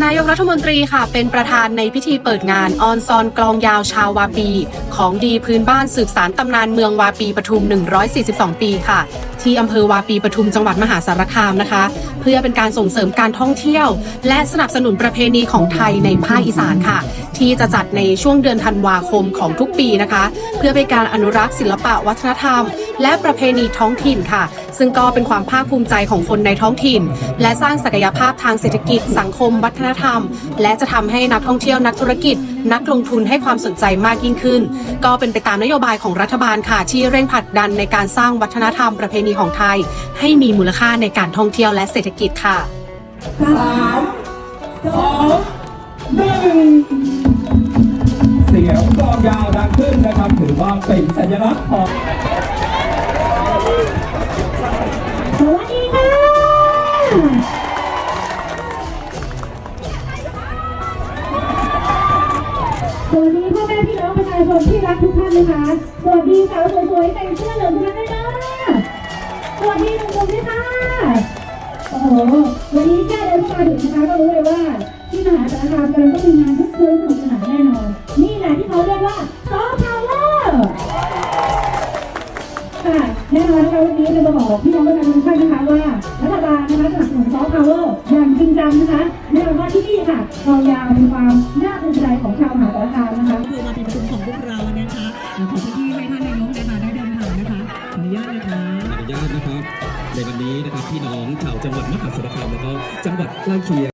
นายกรัฐมนตรีค่ะ เป็นประธานในพิธีเปิดงานออนซอนกลองยาวชาววาปี ของดีพื้นบ้านสืบสารตำนานเมืองวาปีปทุม 142 ปีค่ะ ที่อำเภอวาปีปทุมจังหวัดมหาสารคามนะคะ เพื่อเป็นการส่งเสริมการท่องเที่ยว และสนับสนุนประเพณีของไทยในภาคอีสานค่ะ ที่จะจัดในช่วงเดือนธันวาคมของทุกปีนะคะ เพื่อเป็นการอนุรักษ์ศิลปะวัฒนธรรม และประเพณีท้องถิ่นค่ะ ซึ่งก็เป็นความภาคภูมิใจของคนในท้องถิ่น และสร้างศักยภาพทางเศรษฐกิจ สังคม วัฒนธรรม และจะทำให้นักท่องเที่ยวนักธุรกิจ นักลงทุนให้ความสนใจมากยิ่งขึ้น ก็เป็นไปตามนโยบายของรัฐบาลค่ะที่เร่งผลักดันในการสร้างวัฒนธรรมประเพณีของไทย ให้มีมูลค่าในการท่องเที่ยวและเศรษฐกิจค่ะสามสองหนึ่งเสียงกลองยาวดังขึ้นนะครับถือว่าเป็นสัญลักษณ์ของ สวัสดีพ่อแม่พี่น้องประชาชนที่รักทุกท่านนะคะ สวัสดีสาวสวยๆแต่งเสื้อเหลืองทุกท่านด้วยนะสวัสดีหนุ่มๆด้วยค่ะ โอ้โห วันนี้แค่เดินเข้ามาถึงนะคะก็รู้เลยว่า ที่มหาสารคามกำลังต้องมีงานทุกคืนสนุกสนานแน่นอน นี่แหละที่เขาเรียกว่าซอฟต์พาวเวอร์ค่ะ แน่นอนนะคะวันนี้จะมาบอกพี่น้องประชาชนทุกท่านนะคะว่ารัฐบาลนะคะสนับสนุนซอฟต์พาวเวอร์อย่างจริงจังนะคะแน่นอนว่าที่นี่ค่ะกองยาวเป็นความน่าภูมิใจของชาวมหาสารคามนะคะคือมาเป็นประชุมของพวกเรานะคะเดี๋ยวขอพื้นที่ให้ท่านนายกนะคะได้เดินทางนะคะขออนุญาตนะคะอนุญาตนะครับในวันนี้นะครับพี่น้องชาวจังหวัดมหาสารคามแล้วก็จังหวัดใกล้เคียง